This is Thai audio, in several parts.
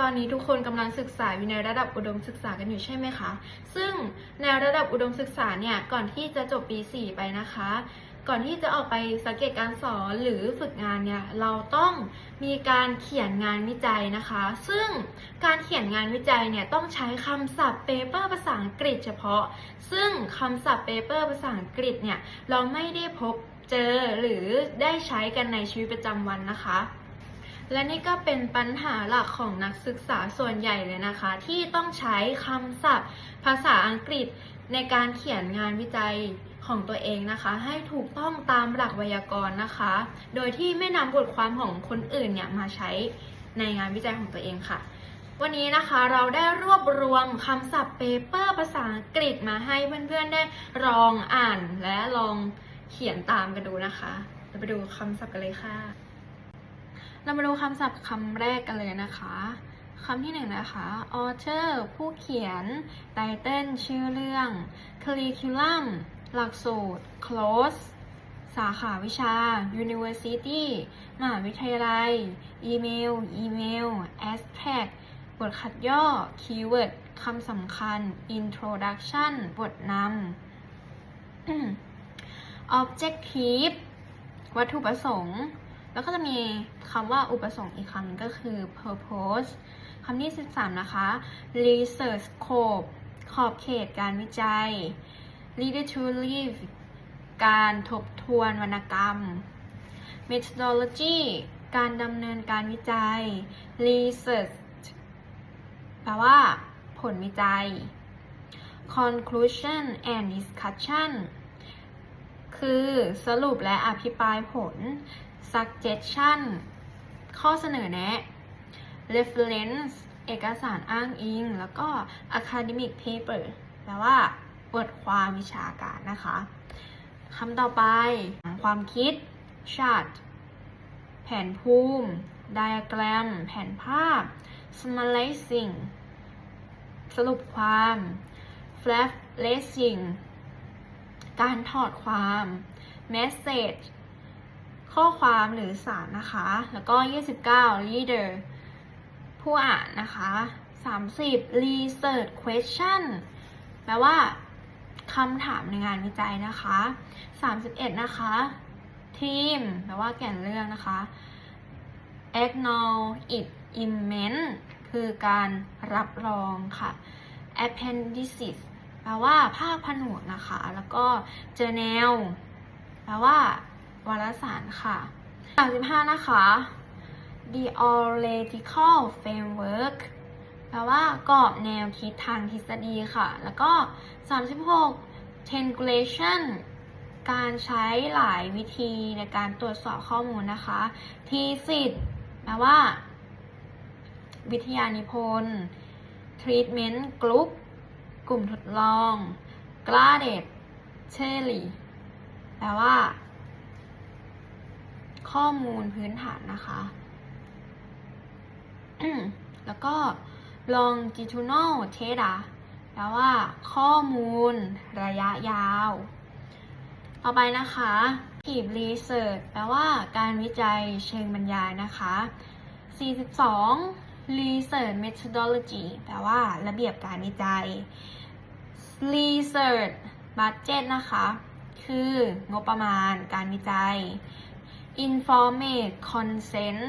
ตอนนี้ทุกคนกำลังศึกษาอยู่ในระดับอุดมศึกษากันอยู่ใช่ไหมคะ ซึ่งในระดับอุดมศึกษาเนี่ยก่อนที่จะจบปี 4 ไปนะคะ ก่อนที่จะออกไปสังเกตการสอนหรือฝึกงานเนี่ยเราต้องมีการเขียนงานวิจัยนะคะ ซึ่งการเขียนงานวิจัยเนี่ยต้องใช้คำศัพท์เปเปอร์ภาษาอังกฤษเฉพาะ ซึ่งคำศัพท์เปเปอร์ภาษาอังกฤษเนี่ยเราไม่ได้พบเจอหรือได้ใช้กันในชีวิตประจำวันนะคะ และนี่ก็เป็นปัญหาหลักของนักศึกษาส่วนใหญ่เลยนะคะ ที่ต้องใช้คำศัพท์ ภาษาอังกฤษในการเขียนงานวิจัยของตัวเองนะคะ ให้ถูกต้องตามหลักไวยากรณ์นะคะ โดยที่ไม่นำบทความของคนอื่นเนี่ยมาใช้ในงานวิจัยของตัวเองค่ะ วันนี้นะคะเราได้รวบรวมคำศัพท์เปเปอร์ภาษาอังกฤษมาให้เพื่อนๆได้ลองอ่านและลองเขียนตามกันดูนะคะ เราไปดูคำศัพท์กันเลยค่ะ เรามาดูคำศัพท์คำแรกกันเลยนะคะคำที่หนึ่งนะคะ author ผู้เขียน title ชื่อเรื่อง curriculum หลักสูตร Close สาขาวิชา university มหาวิทยาลัยอีเมลอีเมล abstract บทขัดย่อ keyword คำสำคัญ introduction บทนำ objective วัตถุประสงค์ แล้วก็จะมีคำว่าอุปสงค์อีกคำนึงก็คือ purpose คำที่ 13 นะคะ research scope ขอบเขตการวิจัย literature การทบทวนวรรณกรรม methodology การดำเนินการวิจัย research แปลว่า ผลวิจัย conclusion and discussion คือสรุปและอภิปรายผล suggestion ข้อเสนอแนะ reference เอกสารอ้างอิง แล้วก็ academic paper แปลว่าบทความวิชาการนะคะคำต่อไป ความคิด chart แผนภูมิ diagram แผนภาพ summarizing สรุปความ flashing การถอดความ message ข้อความหรือสารนะคะ แล้วก็ 29 reader ผู้อ่านนะคะ 30 research question แปลว่าคำถามในงานวิจัยนะคะ 31 นะคะ team แปลว่าแก่นเรื่องนะคะ acknowledgement คือการรับรองค่ะ appendices แปลว่าภาคผนวกนะคะ แล้วก็ journal แปลว่า วารสารค่ะ35 นะคะ theoretical framework แปลว่ากรอบแนวคิดทางทฤษฎีค่ะ แล้วก็ 36 triangulation การใช้หลายวิธีในการตรวจสอบข้อมูลนะคะ ทีสิทธ์แปลว่า วิทยานิพนธ์ treatment group กลุ่มทดลอง graded theory แปลว่า ข้อมูลพื้นฐานนะคะแล้วก็ longitudinal data แปลว่า ข้อมูล ระยะยาว ต่อไปนะคะ active research แปลว่า การวิจัยเชิงบรรยายนะคะ 42 research methodology แปลว่า ระเบียบการวิจัย research budget นะคะ คืองบประมาณการวิจัย informed consent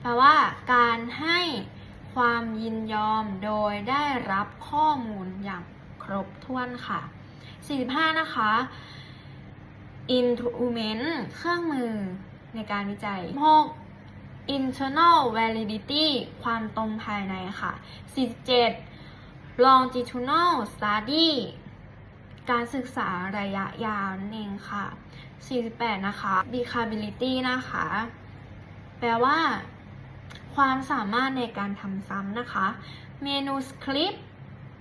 แปลว่าการให้ความยินยอมโดยได้รับข้อมูลอย่างครบถ้วนค่ะ 45 นะคะ instrument เครื่องมือในการวิจัย 6 internal validity ความตรงภายในค่ะ 47 longitudinal study การศึกษาระยะยาวนั่นเองค่ะ 48 นะคะ decability นะคะ แปลว่า ความสามารถในการทำซ้ำนะคะ manuscript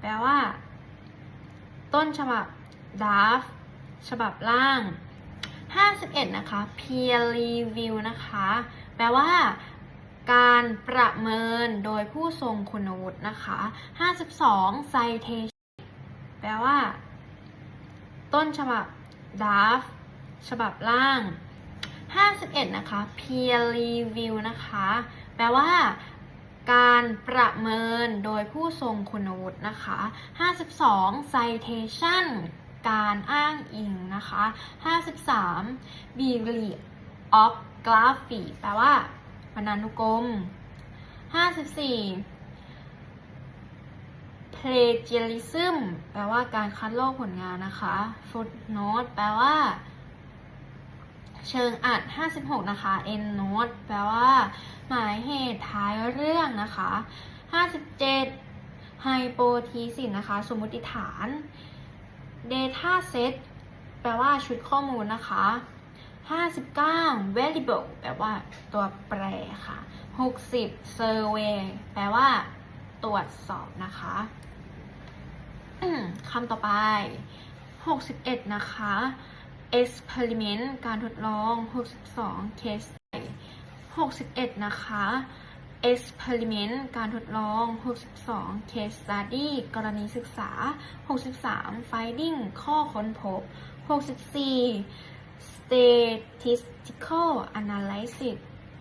แปลว่า ต้นฉบับ draft ฉบับล่าง 51 นะคะ peer review นะคะ แปลว่าการประเมินโดยผู้ทรงคุณวุฒินะคะ 52 citation แปลว่า ต้นฉบับ draft ฉบับล่าง 51 นะคะ peer review นะคะ แปลว่าการประเมินโดยผู้ทรงคุณวุฒินะคะ 52 citation การอ้างอิงนะคะ 53 bibliography แปลว่าบรรณานุกรม 54 plagiarism แปลว่าการคัดลอกผลงานนะคะ footnote แปลว่า เชิงอัด 56 นะคะ end note แปลว่า หมายเหตุท้ายเรื่องนะคะ 57 hypothesis นะคะ สมมติฐาน data set แปลว่าชุดข้อมูลนะคะ 59 variable แปลว่าตัวแปรค่ะ 60 survey แปลว่า ตรวจสอบนะคะคำต่อไป 61 นะคะ experiment การทดลอง 62 case 61 นะคะ experiment การทดลอง 62 case study กรณีศึกษา 63 finding ข้อค้นพบ 64 statistical analysis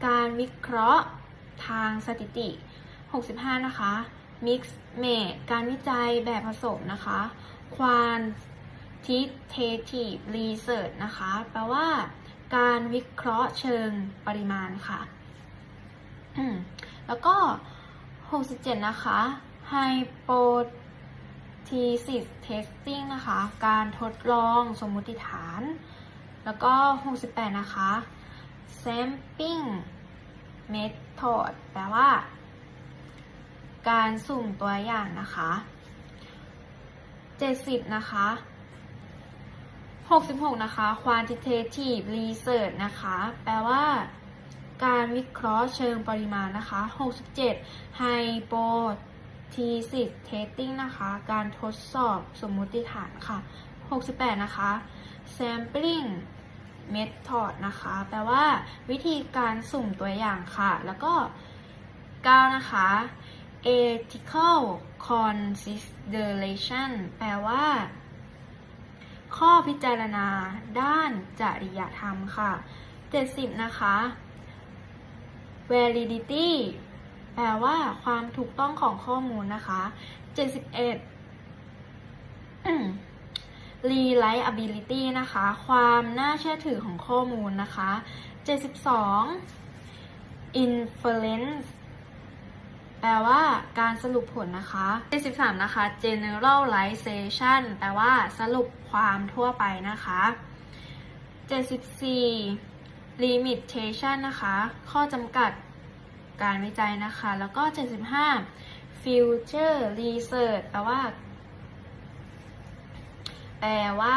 การวิเคราะห์ทางสถิติ 65 นะคะ mix made การวิจัยแบบผสมนะคะ quant quantitative research นะคะ แปลว่า การวิเคราะห์เชิงปริมาณค่ะ แล้วก็ 67 นะคะ hypothesis testing นะคะ การทดลองสมมุติฐาน แล้วก็ 68 นะคะ sampling method แปลว่า การสุ่มตัวอย่างนะคะ 70 นะคะ 66 นะคะ quantitative research นะคะ แปลว่า การวิเคราะห์เชิงปริมาณนะคะ 67 hypothesis testing นะคะ การทดสอบสมมุติฐานค่ะ 68 นะคะ sampling method นะคะ แปลว่า วิธีการสุ่มตัวอย่างค่ะ แล้วก็ 9 นะคะ ethical consideration แปลว่า ข้อพิจารณาด้านจริยธรรมค่ะ 70 นะคะ validity แปลว่าความถูกต้องของข้อมูลนะคะ 71 reliability นะคะ ความน่าเชื่อถือของข้อมูลนะคะ 72 inference แปลว่าการสรุปผลนะคะ73นะคะ generalization แปลว่าสรุปความทั่วไปนะคะ 74 limitation นะคะ ข้อจำกัดการวิจัยนะคะ แล้วก็ 75 future research แปลว่า แปลว่า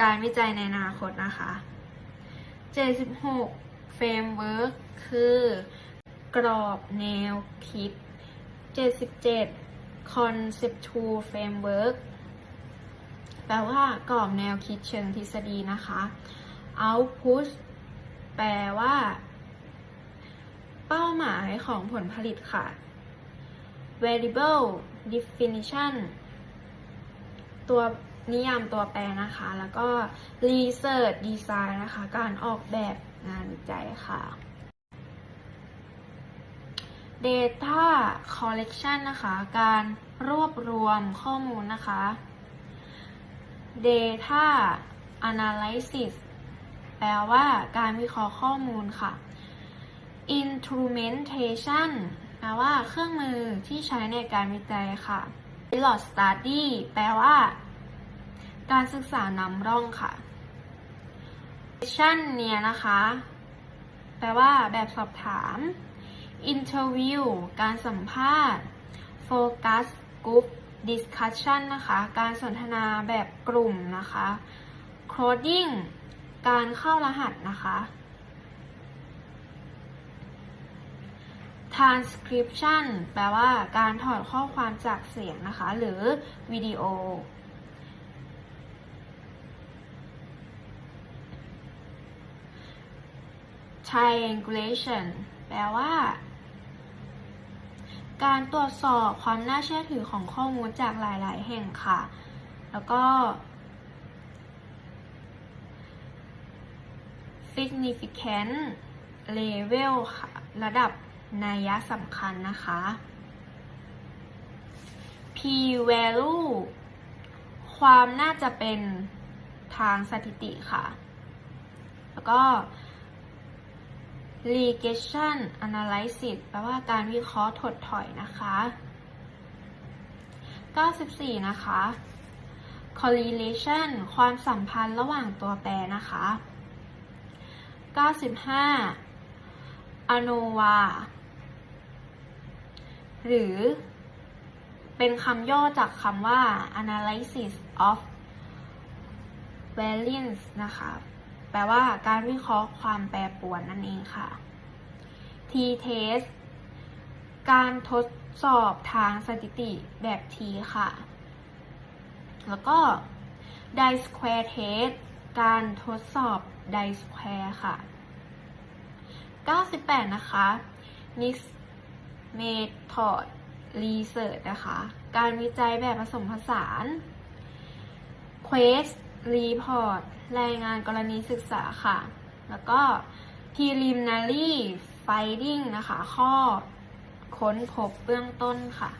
การวิจัยในอนาคตนะคะ 76 framework คือ กรอบแนวคิด 77 conceptual framework แปลว่ากรอบแนวคิดเชิงทฤษฎีนะคะ output แปลว่า เป้าหมายของผลผลิตค่ะ variable definition ตัวนิยามตัวแปรนะคะ แล้วก็ research design นะคะ การออกแบบงานวิจัยค่ะ data collection นะคะ การรวบรวมข้อมูลนะคะ data analysis แปลว่าการวิเคราะห์ข้อมูลค่ะ instrumentation แปลว่าเครื่องมือที่ใช้ในการวิจัยค่ะ pilot study แปลว่า การศึกษานำร่องค่ะ question เนี่ยนะคะ แปลว่าแบบสอบถาม interview การสัมภาษณ์ focus group discussion นะคะ การสนทนาแบบกลุ่มนะคะ coding การเข้ารหัสนะคะ transcription แปลว่าการถอดข้อความจากเสียงนะคะ หรือวิดีโอ triangulation แปลว่า การตรวจสอบความน่าเชื่อถือของข้อมูลจากหลาย ๆ แห่งค่ะ แล้วก็ significant level ค่ะ ระดับนัยสำคัญนะคะ p value ความน่าจะเป็นทางสถิติค่ะ แล้วก็ regression analysis แปลว่าการวิเคราะห์ถดถอยนะคะ 94 นะคะ correlation ความสัมพันธ์ระหว่างตัวแปรนะคะ 95 ANOVA หรือเป็นคำย่อจากคำว่า analysis of variance นะคะ ลว่าการวิเคราะห์ความแปรปรวนนั่นเองค่ะ t-test การทดสอบทางสถิติแบบ t ค่ะ แล้วก็ die square test การทดสอบ die square ค่ะ 98 นะคะ n i s method research นะคะ การวิจัยแบบผสมผสาน Quest รีพอร์ต รายงานกรณีศึกษาค่ะ แล้วก็ preliminary finding นะคะ ข้อค้นพบเบื้องต้นค่ะ